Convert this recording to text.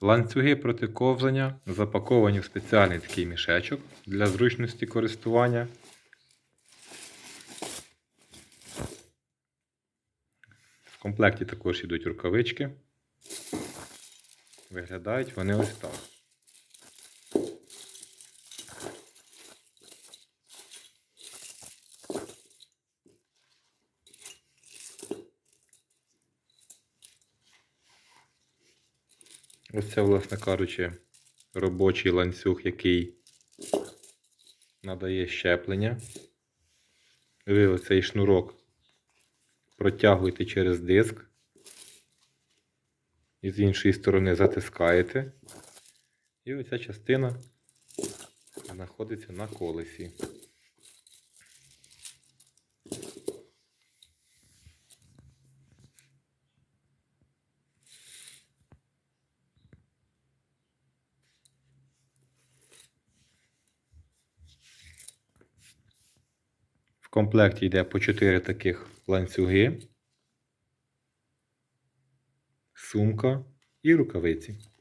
Ланцюги проти ковзання запаковані в спеціальний такий мішечок для зручності користування. В комплекті також йдуть рукавички. Виглядають вони ось так. Ось це, власне кажучи, робочий ланцюг, який надає щеплення. Ви оцей шнурок протягуєте через диск. І з іншої сторони затискаєте. І оця частина знаходиться на колесі. Комплекті йде по 4 таких ланцюги, сумка і рукавиці.